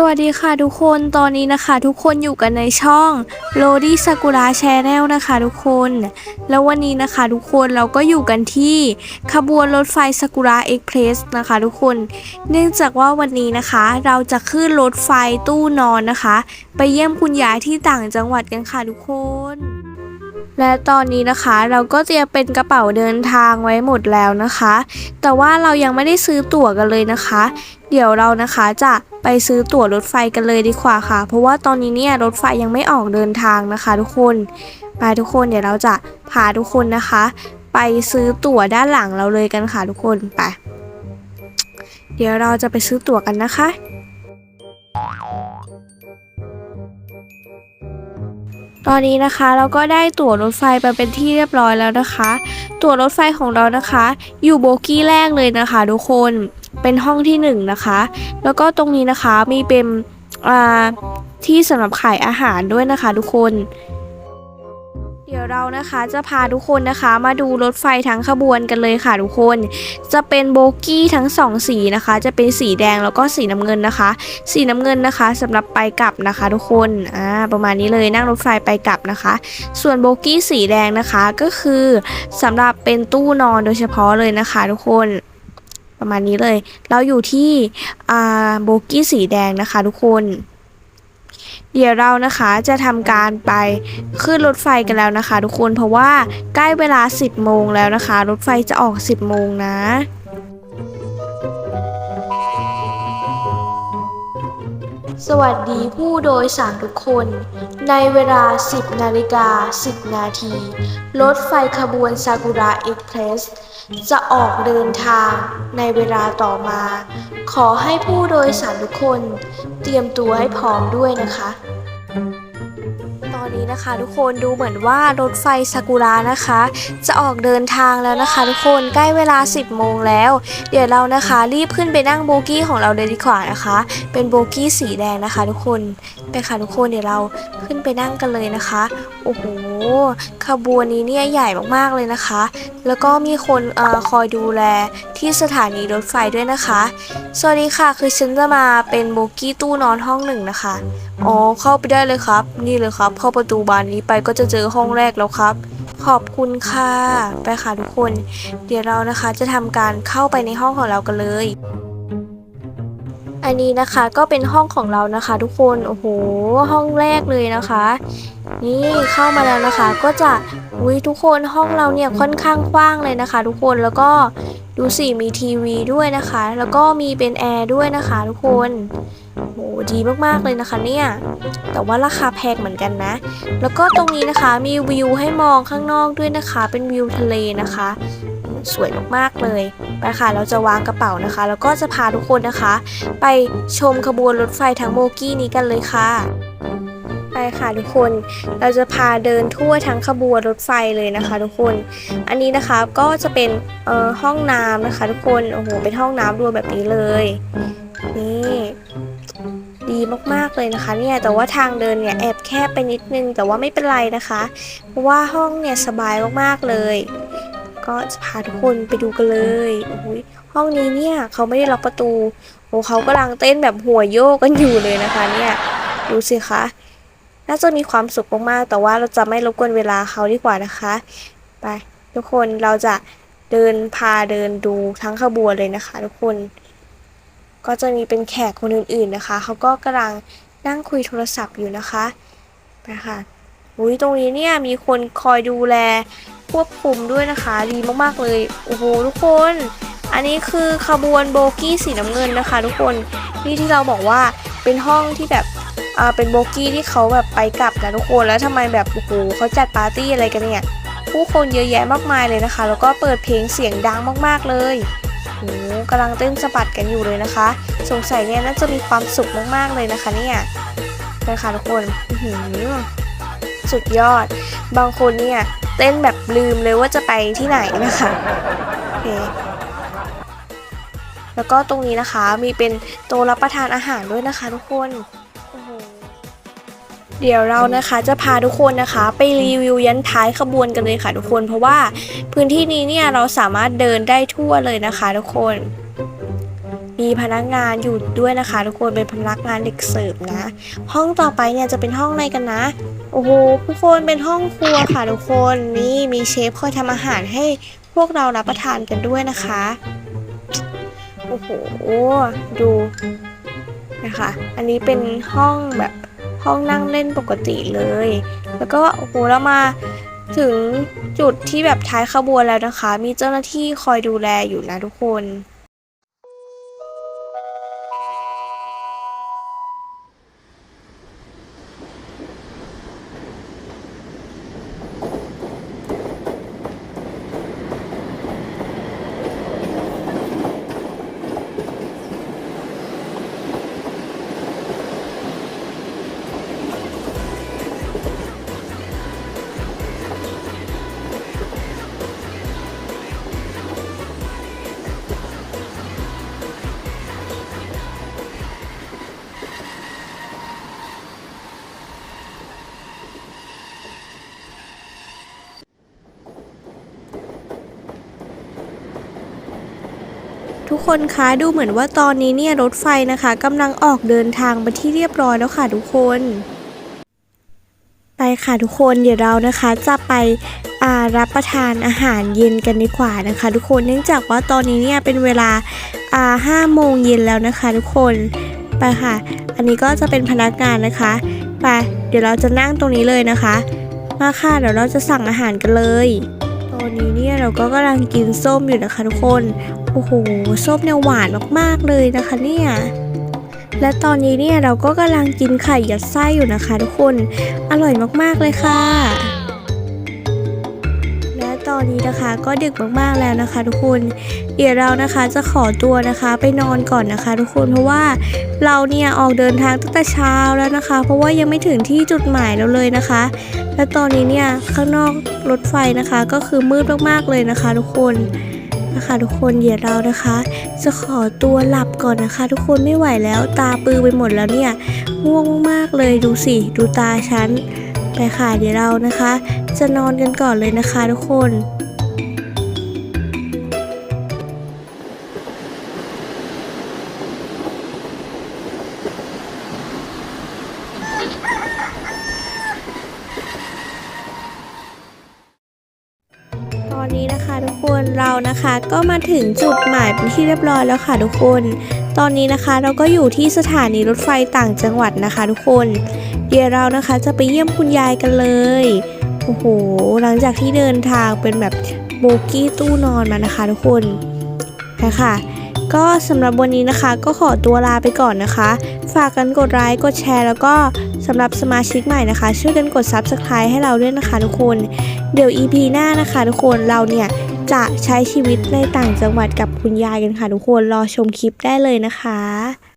สวัสดีค่ะทุกคนตอนนี้นะคะทุกคนอยู่กันในช่องโรดี้ซากุระแชนแนลนะคะทุกคน แล้ววันนี้นะคะทุกคนเราก็อยู่กันที่ขบวนรถไฟสากุระเอ็กเพรสนะคะทุกคน เนื่องจากว่าวันนี้นะคะเราจะขึ้นรถไฟตู้นอนนะคะ ไปเยี่ยมคุณยายที่ต่างจังหวัดกันค่ะทุกคน และตอนนี้นะคะเราก็เตรียมเป็นกระเป๋าเดินทางไว้หมดแล้วนะคะ แต่ว่าเรายังไม่ได้ซื้อตั๋วกันเลยนะคะ เดี๋ยวเรานะคะจะไปซื้อตั๋วรถไฟกันเลยดีกว่าค่ะ เพราะว่าตอนนี้เนี่ยรถไฟยังไม่ออกเดินทางนะคะ ทุกคนไปทุกคนเดี๋ยวเราจะพาทุกคนนะคะ ไปซื้อตั๋วด้านหลังเราเลยกันค่ะทุกคนไปเดี๋ยวเราจะไปซื้อตั๋วกันนะคะ ตอนนี้นะคะเราก็ได้ตั๋วรถไฟไปเป็นที่เรียบร้อยแล้วนะคะ ตั๋วรถไฟของเรานะคะ อยู่โบกี้แรกเลยนะคะ ทุกคนเป็นห้องที่หนึ่งนะคะ แล้วก็ตรงนี้นะคะมีเป็นอ่าที่สำหรับขายอาหารด้วยนะคะ ทุกคน เดี๋ยวเรานะคะจะพาทุกคนนะคะมาดูรถไฟทั้งขบวนกันเลยค่ะทุกคน จะเป็นโบกี้ทั้งสองสีนะคะ จะเป็นสีแดงแล้วก็สีน้ำเงินนะคะ สีน้ำเงินนะคะสำหรับไปกลับนะคะ ทุกคนอ่าประมาณนี้เลยนั่งรถไฟไปกลับนะคะ ส่วนโบกี้สีแดงนะคะก็คือสำหรับเป็นตู้นอนโดยเฉพาะเลยนะคะ ทุกคนประมาณนี้เลย เราอยู่ที่อ่าโบกี้สีแดงนะคะ ทุกคน เดี๋ยวเรานะคะจะทำการไปขึ้นรถไฟกันแล้วนะคะ ทุกคนเพราะว่าใกล้เวลา 10 โมงแล้วนะคะ รถไฟจะออก 10 โมงนะสวัสดีผู้โดยสารทุกคน ในเวลา 10 นาฬิกา 10 นาที รถไฟขบวนซากุระเอ็กเพรส จะออกเดินทางในเวลาต่อมา ขอให้ผู้โดยสารทุกคนเตรียมตัวให้พร้อมด้วยนะคะ ตอนนี้นะคะทุกคนดูเหมือนว่ารถไฟซากุระนะคะ จะออกเดินทางแล้วนะคะทุกคนใกล้เวลา 10 โมงแล้ว เดี๋ยวเรานะคะ รีบขึ้นไปนั่งโบกี้ของเราเลยดีกว่านะคะเป็นโบกี้สีแดงนะคะทุกคนไปค่ะทุกคนเดี๋ยวเราขึ้นไปนั่งกันเลยนะคะ โอ้โหขบวนนี้เนี่ยใหญ่มากๆเลยนะคะ แล้วก็มีคนอคอยดูแลที่สถานีรถไฟด้วยนะคะ สวัสดีค่ะคือฉันจะมาเป็นโบกี้ตู้นอนห้องหนึ่งนะคะอ๋อเข้าไปได้เลยครับ นี่เลยครับเข้าประตูบานนี้ไปก็จะเจอห้องแรกแล้วครับขอบคุณค่ะ ไปค่ะทุกคน เดี๋ยวเรานะคะจะทำการเข้าไปในห้องของเรากันเลย อันนี้นะคะก็เป็นห้องของเรานะคะ ทุกคนโอ้โหห้องแรกเลยนะคะ นี่เข้ามาแล้วนะคะ ก็จะอุ้ยทุกคนห้องเราเนี่ยค่อนข้างกว้างเลยนะคะ ทุกคนแล้วก็ดูสิมีทีวีด้วยนะคะ แล้วก็มีเป็นแอร์ด้วยนะคะ ทุกคนโหดีมากๆเลยนะคะเนี่ย แต่ว่าราคาแพงเหมือนกันนะ แล้วก็ตรงนี้นะคะมีวิวให้มองข้างนอกด้วยนะคะ เป็นวิวทะเลนะคะ สวยมากๆเลยไปค่ะเราจะวางกระเป๋านะคะ แล้วก็จะพาทุกคนนะคะ ไปชมขบวนรถไฟทั้งโบกี้นี้กันเลยค่ะไปค่ะทุกคน เราจะพาเดินทั่วทั้งขบวนรถไฟเลยนะคะ ทุกคน อันนี้นะคะก็จะเป็นห้องน้ำนะคะ ทุกคน โอ้โห เป็นห้องน้ำรวมแบบนี้เลย นี่ดีมากๆเลยนะคะเนี่ย แต่ว่าทางเดินเนี่ยแอบแคบไปนิดนึง แต่ว่าไม่เป็นไรนะคะ เพราะว่าห้องเนี่ยสบายมากๆเลย ก็จะพาทุกคนไปดูกันเลยโอ้ยห้องนี้เนี่ยเขาไม่ได้ล็อกประตู โอ้เขากำลังเต้นแบบหัวโยกกันอยู่เลยนะคะเนี่ยดูสิคะน่าจะมีความสุขมากๆ แต่ว่าเราจะไม่รบกวนเวลาเขาดีกว่านะคะ ไปทุกคนเราจะเดินพาเดินดูทั้งขบวนเลยนะคะ ทุกคน ก็จะมีเป็นแขกคนอื่น ๆนะคะ เขาก็กำลังนั่งคุยโทรศัพท์อยู่นะคะไปค่ะอุ้ยตรงนี้เนี่ยมีคนคอยดูแล ควบคุมด้วยนะคะดีมากๆเลยโอ้โหทุกคน อันนี้คือขบวนโบกี้สีน้ำเงินนะคะ ทุกคนที่ที่เราบอกว่าเป็นห้องที่แบบอ่าเป็นโบกี้ที่เขาแบบไปกลับนะทุกคนแล้วทำไมแบบโอ้โหเขาจัดปาร์ตี้อะไรกันเนี่ยผู้คนเยอะแยะมากมายเลยนะคะ แล้วก็เปิดเพลงเสียงดังมากๆเลยโอ้โหกำลังเต้นสะบัดกันอยู่เลยนะคะ สงสัยเนี่ยน่าจะมีความสุขมากๆเลยนะคะเนี่ยไปค่ะทุกคนอื้อหือสุดยอด บางคนเนี่ย เต้นแบบลืมเลยว่าจะไปที่ไหนนะคะโอเคแล้วก็ตรงนี้นะคะมีเป็นโต๊ะรับประทานอาหารด้วยนะคะ ทุกคนเดี๋ยวเรานะคะจะพาทุกคนนะคะ ไปรีวิวยันท้ายขบวนกันเลยค่ะทุกคนเพราะว่าพื้นที่นี้เนี่ยเราสามารถเดินได้ทั่วเลยนะคะ ทุกคน มีพนักงานอยู่ด้วยนะคะ ทุกคนเป็นพนักงานเด็กเสิร์ฟนะ ห้องต่อไปเนี่ยจะเป็นห้องอะไรกันนะ โอ้โหทุกคนเป็นห้องครัวค่ะทุกคนนี่มีเชฟคอยทำอาหารให้พวกเรารับประทานกันด้วยนะคะโอ้โหดูนะคะ อันนี้เป็นห้องแบบห้องนั่งเล่นปกติเลย แล้วก็โอ้โหเรามาถึงจุดที่แบบท้ายขบวนแล้วนะคะ มีเจ้าหน้าที่คอยดูแลอยู่นะทุกคน ทุกคนคะดูเหมือนว่าตอนนี้เนี่ยรถไฟนะคะกำลังออกเดินทางไปที่เรียบร้อยแล้วค่ะทุกคน ไปค่ะทุกคนเดี๋ยวเรานะคะจะไปารับประทานอาหารเย็นกันดีกว่านะคะ ทุกคนเนื่องจากว่าตอนนี้เนี่ยเป็นเวลาห้าโมงเย็นแล้วนะคะ ทุกคนไปค่ะ อันนี้ก็จะเป็นพนักงานนะคะไปเดี๋ยวเราจะนั่งตรงนี้เลยนะคะ มาค่ะเดี๋ยวเราจะสั่งอาหารกันเลย อนนี้เนี่ยเราก็กำลังกินส้มอยู่นะคะทุกคน โอ้โห ส้มเนี่ยหวานมากๆเลยนะคะเนี่ยและตอนนี้เนี่ยเราก็กำลังกินไข่ยัดไส้อยู่นะคะทุกคน อร่อยมากๆเลยค่ะ อนนี้นะคะ ก็ดึกมากๆแล้วนะคะ ทุกคน เดี๋ยวเรานะคะจะขอตัวนะคะไปนอนก่อนนะคะ ทุกคนเพราะว่าเราเนี่ยออกเดินทางตั้งแต่เช้าแล้วนะคะ เพราะว่ายังไม่ถึงที่จุดหมายแล้วเลยนะคะ และตอนนี้เนี่ยข้างนอกรถไฟนะคะ ก็คือมืดมากๆเลยนะคะ ทุกคนนะคะทุกคนเดี๋ยวเรานะคะ จะขอตัวหลับก่อนนะคะ ทุกคนไม่ไหวแล้วตาปือไปหมดแล้วเนี่ยง่วงมากๆเลยดูสิดูตาฉัน ไปค่ะเดี๋ยวเรานะคะ จะนอนกันก่อนเลยนะคะทุกคนตอนนี้นะคะทุกคนเรานะคะก็มาถึงจุดหมายเป็นที่เรียบร้อยแล้วค่ะทุกคน ตอนนี้นะคะเราก็อยู่ที่สถานีรถไฟต่างจังหวัดนะคะ ทุกคน เดี๋ยวเรานะคะจะไปเยี่ยมคุณยายกันเลย โอ้โห หลังจากที่เดินทางเป็นแบบโบกี้ตู้นอนมานะคะทุกคนนะคะก็สำหรับวันนี้นะคะ ก็ขอตัวลาไปก่อนนะคะ ฝากกันกดไลค์กดแชร์ แล้วก็สำหรับสมาชิกใหม่นะคะ ช่วยกันกด Subscribe ให้เราด้วยนะคะทุกคน เดี๋ยว EP หน้านะคะทุกคนเราเนี่ยจะใช้ชีวิตในต่างจังหวัดกับคุณยายกันค่ะทุกคนรอชมคลิปได้เลยนะคะ